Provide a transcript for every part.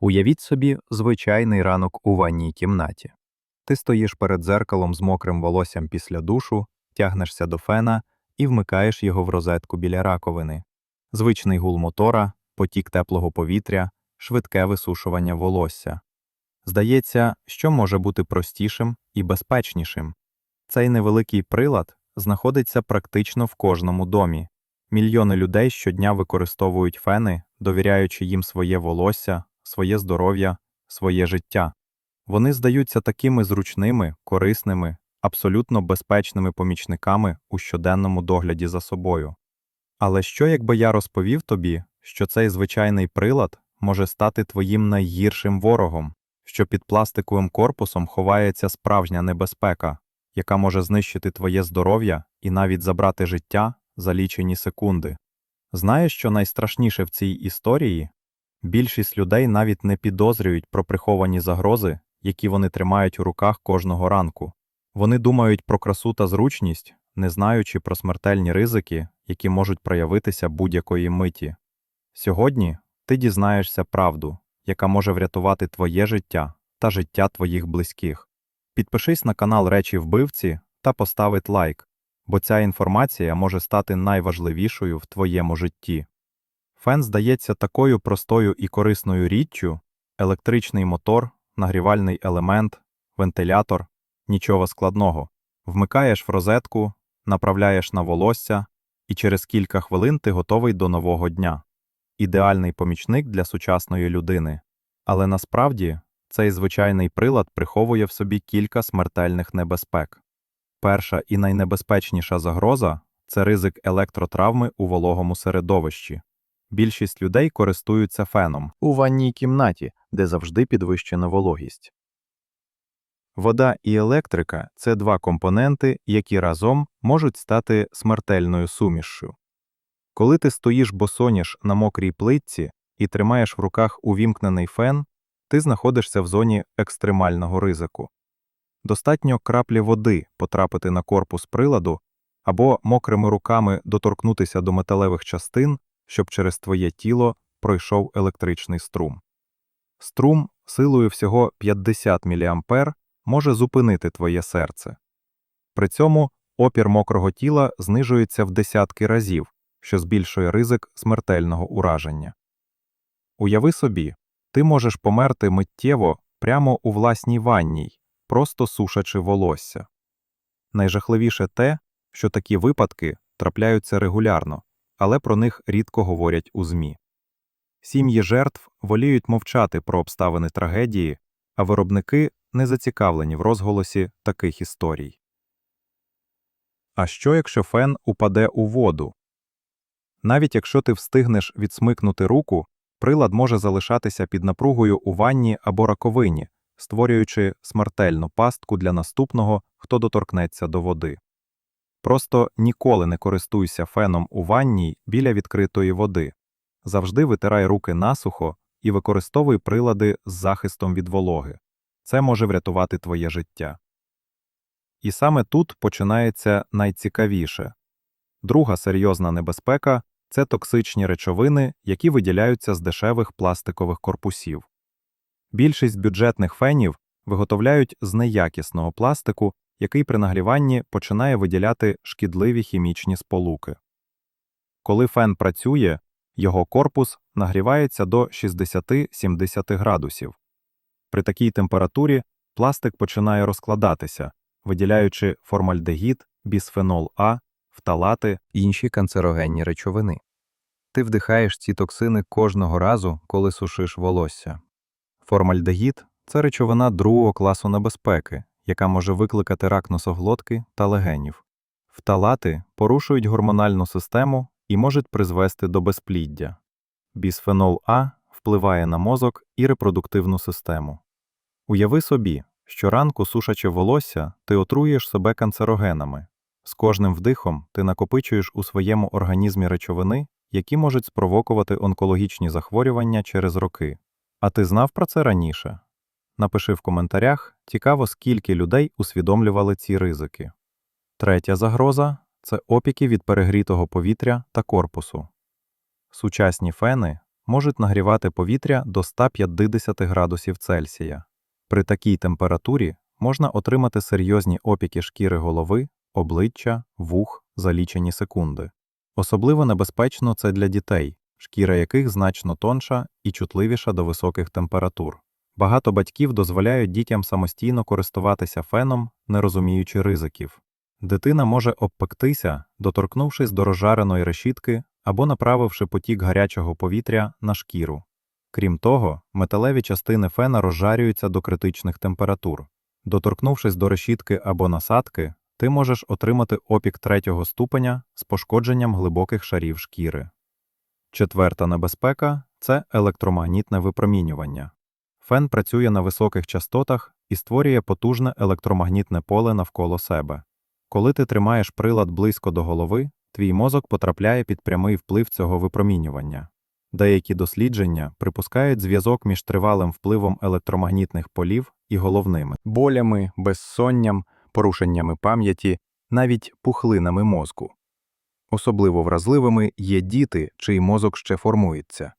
Уявіть собі звичайний ранок у ванній кімнаті. Ти стоїш перед дзеркалом з мокрим волоссям після душу, тягнешся до фена і вмикаєш його в розетку біля раковини. Звичний гул мотора, потік теплого повітря, швидке висушування волосся. Здається, що може бути простішим і безпечнішим. Цей невеликий прилад знаходиться практично в кожному домі. Мільйони людей щодня використовують фени, довіряючи їм своє волосся, своє здоров'я, своє життя. Вони здаються такими зручними, корисними, абсолютно безпечними помічниками у щоденному догляді за собою. Але що, якби я розповів тобі, що цей звичайний прилад може стати твоїм найгіршим ворогом, що під пластиковим корпусом ховається справжня небезпека, яка може знищити твоє здоров'я і навіть забрати життя за лічені секунди? Знаєш, що найстрашніше в цій історії? Більшість людей навіть не підозрюють про приховані загрози, які вони тримають у руках кожного ранку. Вони думають про красу та зручність, не знаючи про смертельні ризики, які можуть проявитися будь-якої миті. Сьогодні ти дізнаєшся правду, яка може врятувати твоє життя та життя твоїх близьких. Підпишись на канал Речі Вбивці та поставить лайк, бо ця інформація може стати найважливішою в твоєму житті. Фен здається такою простою і корисною річчю електричний мотор, нагрівальний елемент, вентилятор нічого складного. Вмикаєш в розетку, направляєш на волосся, і через кілька хвилин ти готовий до нового дня. Ідеальний помічник для сучасної людини. Але насправді цей звичайний прилад приховує в собі кілька смертельних небезпек. Перша і найнебезпечніша загроза це ризик електротравми у вологому середовищі. Більшість людей користуються феном у ванній кімнаті, де завжди підвищена вологість. Вода і електрика це два компоненти, які разом можуть стати смертельною сумішшю. Коли ти стоїш босоніж на мокрій плитці і тримаєш в руках увімкнений фен, ти знаходишся в зоні екстремального ризику. Достатньо краплі води потрапити на корпус приладу або мокрими руками доторкнутися до металевих частин, щоб через твоє тіло пройшов електричний струм. Струм силою всього 50 мА може зупинити твоє серце. При цьому опір мокрого тіла знижується в десятки разів, що збільшує ризик смертельного ураження. Уяви собі, ти можеш померти миттєво прямо у власній ванній, просто сушачи волосся. Найжахливіше те, що такі випадки трапляються регулярно, але про них рідко говорять у ЗМІ. Сім'ї жертв воліють мовчати про обставини трагедії, а виробники не зацікавлені в розголосі таких історій. А що, якщо фен упаде у воду? Навіть якщо ти встигнеш відсмикнути руку, прилад може залишатися під напругою у ванні або раковині, створюючи смертельну пастку для наступного, хто доторкнеться до води. Просто ніколи не користуйся феном у ванній біля відкритої води. Завжди витирай руки насухо і використовуй прилади з захистом від вологи. Це може врятувати твоє життя. І саме тут починається найцікавіше. Друга серйозна небезпека це токсичні речовини, які виділяються з дешевих пластикових корпусів. Більшість бюджетних фенів виготовляють з неякісного пластику, який при нагріванні починає виділяти шкідливі хімічні сполуки. Коли фен працює, його корпус нагрівається до 60-70 градусів. При такій температурі пластик починає розкладатися, виділяючи формальдегід, бісфенол А, фталати інші канцерогенні речовини. Ти вдихаєш ці токсини кожного разу, коли сушиш волосся. Формальдегід це речовина другого класу небезпеки, яка може викликати рак носоглотки та легенів. Фталати порушують гормональну систему і можуть призвести до безпліддя. Бісфенол А впливає на мозок і репродуктивну систему. Уяви собі, щоранку сушачи волосся, ти отруєш себе канцерогенами. З кожним вдихом ти накопичуєш у своєму організмі речовини, які можуть спровокувати онкологічні захворювання через роки. А ти знав про це раніше? Напиши в коментарях, цікаво, скільки людей усвідомлювали ці ризики. Третя загроза це опіки від перегрітого повітря та корпусу. Сучасні фени можуть нагрівати повітря до 150 градусів Цельсія. При такій температурі можна отримати серйозні опіки шкіри голови, обличчя, вух за лічені секунди. Особливо небезпечно це для дітей, шкіра яких значно тонша і чутливіша до високих температур. Багато батьків дозволяють дітям самостійно користуватися феном, не розуміючи ризиків. Дитина може обпектися, доторкнувшись до розжареної решітки або направивши потік гарячого повітря на шкіру. Крім того, металеві частини фена розжарюються до критичних температур. Доторкнувшись до решітки або насадки, ти можеш отримати опік третього ступеня з пошкодженням глибоких шарів шкіри. Четверта небезпека це електромагнітне випромінювання. Фен працює на високих частотах і створює потужне електромагнітне поле навколо себе. Коли ти тримаєш прилад близько до голови, твій мозок потрапляє під прямий вплив цього випромінювання. Деякі дослідження припускають зв'язок між тривалим впливом електромагнітних полів і головними болями, безсонням, порушеннями пам'яті, навіть пухлинами мозку. Особливо вразливими є діти, чий мозок ще формується.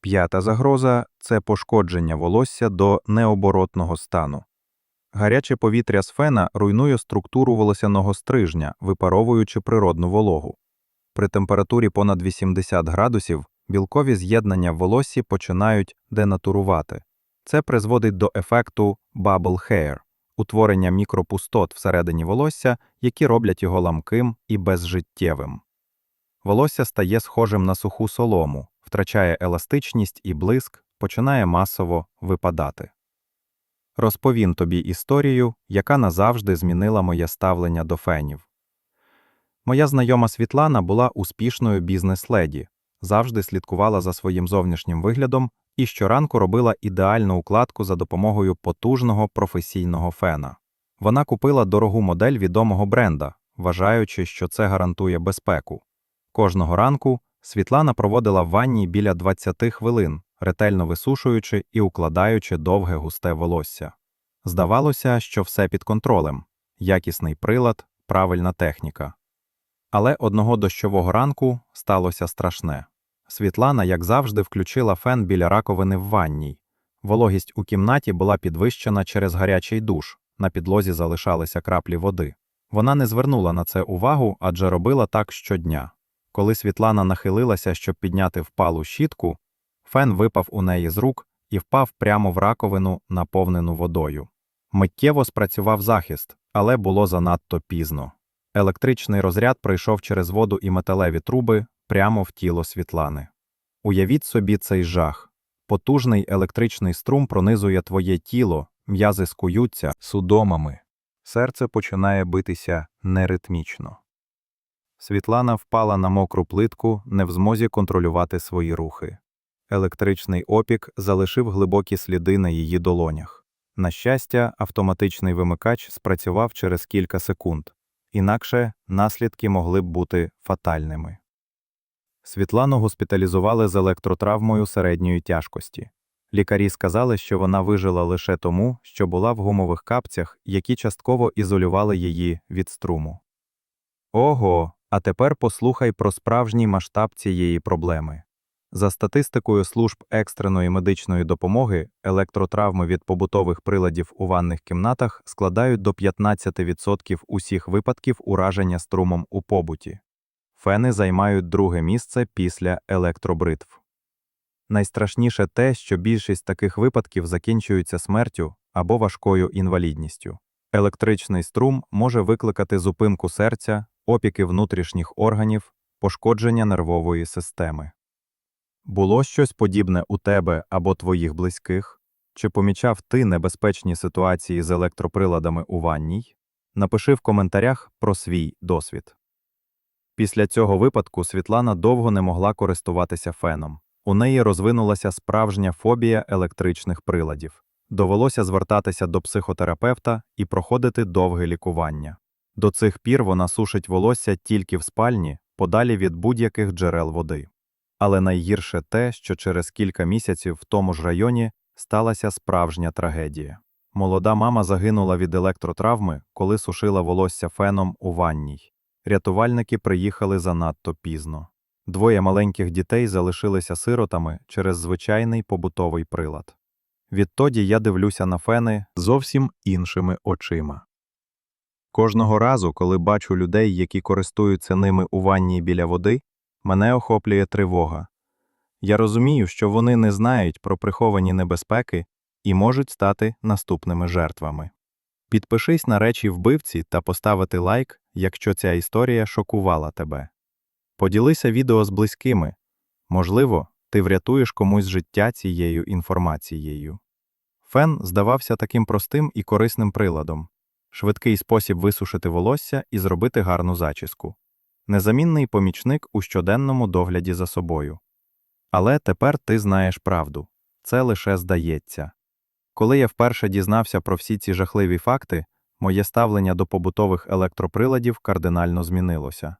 П'ята загроза це пошкодження волосся до необоротного стану. Гаряче повітря з фена руйнує структуру волосяного стрижня, випаровуючи природну вологу. При температурі понад 80 градусів білкові з'єднання в волоссі починають денатурувати. Це призводить до ефекту bubble hair – утворення мікропустот всередині волосся, які роблять його ламким і безжиттєвим. Волосся стає схожим на суху солому, втрачає еластичність і блиск, починає масово випадати. Розповім тобі історію, яка назавжди змінила моє ставлення до фенів. Моя знайома Світлана була успішною бізнес-леді, завжди слідкувала за своїм зовнішнім виглядом і щоранку робила ідеальну укладку за допомогою потужного професійного фена. Вона купила дорогу модель відомого бренда, вважаючи, що це гарантує безпеку. Кожного ранку Світлана проводила в ванні біля 20 хвилин, ретельно висушуючи і укладаючи довге густе волосся. Здавалося, що все під контролем якісний прилад, правильна техніка. Але одного дощового ранку сталося страшне. Світлана, як завжди, включила фен біля раковини в ванній. Вологість у кімнаті була підвищена через гарячий душ, на підлозі залишалися краплі води. Вона не звернула на це увагу, адже робила так щодня. Коли Світлана нахилилася, щоб підняти впалу щітку, фен випав у неї з рук і впав прямо в раковину, наповнену водою. Миттєво спрацював захист, але було занадто пізно. Електричний розряд пройшов через воду і металеві труби прямо в тіло Світлани. Уявіть собі цей жах. Потужний електричний струм пронизує твоє тіло, м'язи скуються судомами. Серце починає битися неритмічно. Світлана впала на мокру плитку, не в змозі контролювати свої рухи. Електричний опік залишив глибокі сліди на її долонях. На щастя, автоматичний вимикач спрацював через кілька секунд, інакше наслідки могли б бути фатальними. Світлану госпіталізували з електротравмою середньої тяжкості. Лікарі сказали, що вона вижила лише тому, що була в гумових капцях, які частково ізолювали її від струму. Ого, а тепер послухай про справжній масштаб цієї проблеми. За статистикою служб екстреної медичної допомоги, електротравми від побутових приладів у ванних кімнатах складають до 15% усіх випадків ураження струмом у побуті. Фени займають друге місце після електробритв. Найстрашніше те, що більшість таких випадків закінчуються смертю або важкою інвалідністю. Електричний струм може викликати зупинку серця, опіки внутрішніх органів, пошкодження нервової системи. Було щось подібне у тебе або твоїх близьких? Чи помічав ти небезпечні ситуації з електроприладами у ванній? Напиши в коментарях про свій досвід. Після цього випадку Світлана довго не могла користуватися феном. У неї розвинулася справжня фобія електричних приладів. Довелося звертатися до психотерапевта і проходити довге лікування. До цих пір вона сушить волосся тільки в спальні, подалі від будь-яких джерел води. Але найгірше те, що через кілька місяців в тому ж районі сталася справжня трагедія. Молода мама загинула від електротравми, коли сушила волосся феном у ванній. Рятувальники приїхали занадто пізно. Двоє маленьких дітей залишилися сиротами через звичайний побутовий прилад. Відтоді я дивлюся на фени зовсім іншими очима. Кожного разу, коли бачу людей, які користуються ними у ванні біля води, мене охоплює тривога. Я розумію, що вони не знають про приховані небезпеки і можуть стати наступними жертвами. Підпишись на речі вбивці та поставити лайк, якщо ця історія шокувала тебе. Поділися відео з близькими. Можливо, ти врятуєш комусь життя цією інформацією. Фен здавався таким простим і корисним приладом швидкий спосіб висушити волосся і зробити гарну зачіску, незамінний помічник у щоденному догляді за собою. Але тепер ти знаєш правду це лише здається. Коли я вперше дізнався про всі ці жахливі факти, моє ставлення до побутових електроприладів кардинально змінилося.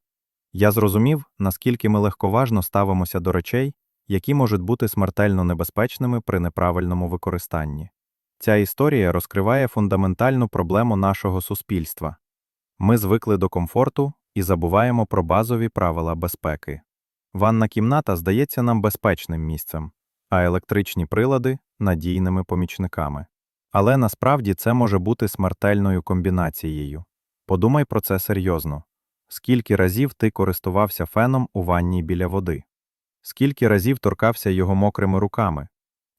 Я зрозумів, наскільки ми легковажно ставимося до речей, які можуть бути смертельно небезпечними при неправильному використанні. Ця історія розкриває фундаментальну проблему нашого суспільства. Ми звикли до комфорту і забуваємо про базові правила безпеки. Ванна кімната здається нам безпечним місцем, а електричні прилади надійними помічниками. Але насправді це може бути смертельною комбінацією. Подумай про це серйозно. Скільки разів ти користувався феном у ванні біля води? Скільки разів торкався його мокрими руками?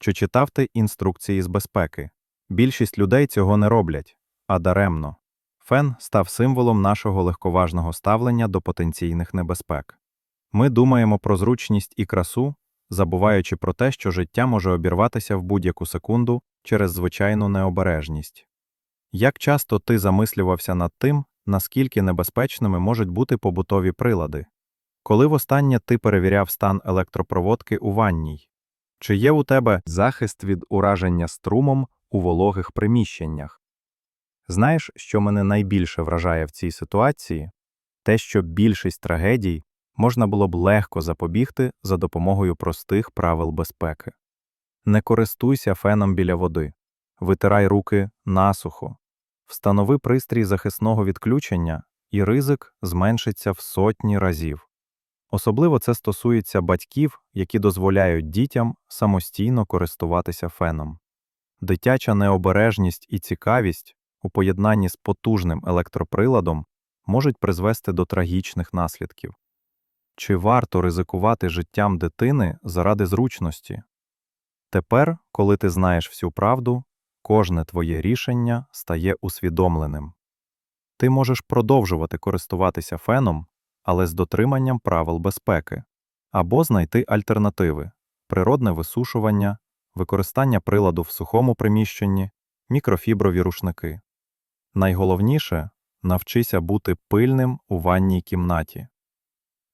Чи читав ти інструкції з безпеки? Більшість людей цього не роблять, а даремно. Фен став символом нашого легковажного ставлення до потенційних небезпек. Ми думаємо про зручність і красу, забуваючи про те, що життя може обірватися в будь-яку секунду через звичайну необережність. Як часто ти замислювався над тим, наскільки небезпечними можуть бути побутові прилади? Коли востаннє ти перевіряв стан електропроводки у ванній? Чи є у тебе захист від ураження струмом у вологих приміщеннях? Знаєш, що мене найбільше вражає в цій ситуації? Те, що більшість трагедій можна було б легко запобігти за допомогою простих правил безпеки. Не користуйся феном біля води, витирай руки насухо, встанови пристрій захисного відключення, і ризик зменшиться в сотні разів. Особливо це стосується батьків, які дозволяють дітям самостійно користуватися феном. Дитяча необережність і цікавість у поєднанні з потужним електроприладом можуть призвести до трагічних наслідків. Чи варто ризикувати життям дитини заради зручності? Тепер, коли ти знаєш всю правду, кожне твоє рішення стає усвідомленим. Ти можеш продовжувати користуватися феном, але з дотриманням правил безпеки, або знайти альтернативи природне висушування, використання приладу в сухому приміщенні, мікрофіброві рушники. Найголовніше навчися бути пильним у ванній кімнаті.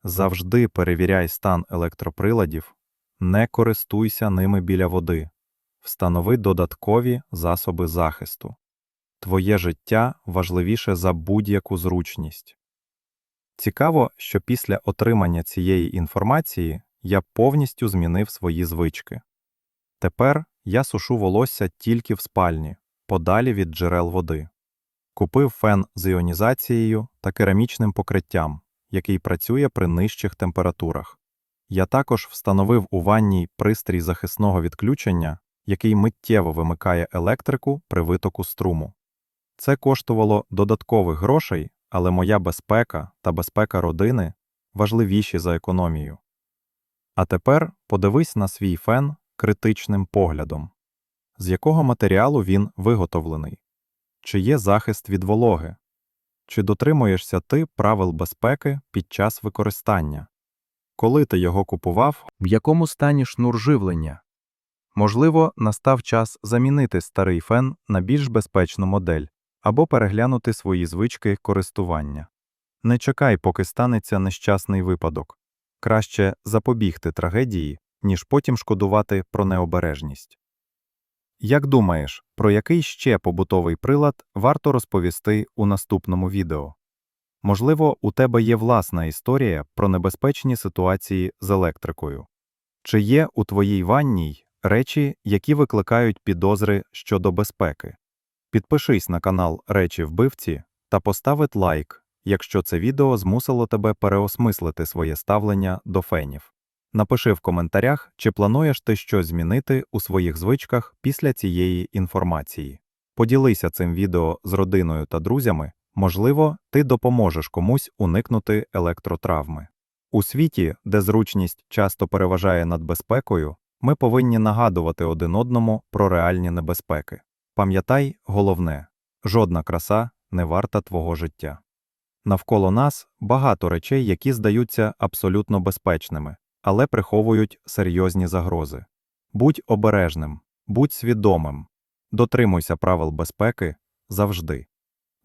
Завжди перевіряй стан електроприладів, не користуйся ними біля води, встанови додаткові засоби захисту. Твоє життя важливіше за будь-яку зручність. Цікаво, що після отримання цієї інформації я повністю змінив свої звички. Тепер я сушу волосся тільки в спальні, подалі від джерел води. Купив фен з іонізацією та керамічним покриттям, який працює при нижчих температурах. Я також встановив у ванній пристрій захисного відключення, який миттєво вимикає електрику при витоку струму. Це коштувало додаткових грошей, але моя безпека та безпека родини важливіші за економію. А тепер подивись на свій фен критичним поглядом, з якого матеріалу він виготовлений, чи є захист від вологи, чи дотримуєшся ти правил безпеки під час використання, коли ти його купував, в якому стані шнур живлення. Можливо, настав час замінити старий фен на більш безпечну модель або переглянути свої звички користування. Не чекай, поки станеться нещасний випадок краще запобігти трагедії, ніж потім шкодувати про необережність. Як думаєш, про який ще побутовий прилад варто розповісти у наступному відео? Можливо, у тебе є власна історія про небезпечні ситуації з електрикою. Чи є у твоїй ванній речі, які викликають підозри щодо безпеки? Підпишись на канал Речі Вбивці та поставить лайк, якщо це відео змусило тебе переосмислити своє ставлення до фенів. Напиши в коментарях, чи плануєш ти щось змінити у своїх звичках після цієї інформації. Поділися цим відео з родиною та друзями, можливо, ти допоможеш комусь уникнути електротравми. У світі, де зручність часто переважає над безпекою, ми повинні нагадувати один одному про реальні небезпеки. Пам'ятай головне жодна краса не варта твого життя. Навколо нас багато речей, які здаються абсолютно безпечними, але приховують серйозні загрози. Будь обережним, будь свідомим, дотримуйся правил безпеки завжди.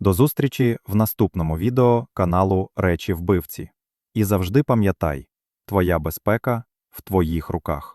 До зустрічі в наступному відео каналу Речі вбивці. І завжди пам'ятай, твоя безпека в твоїх руках.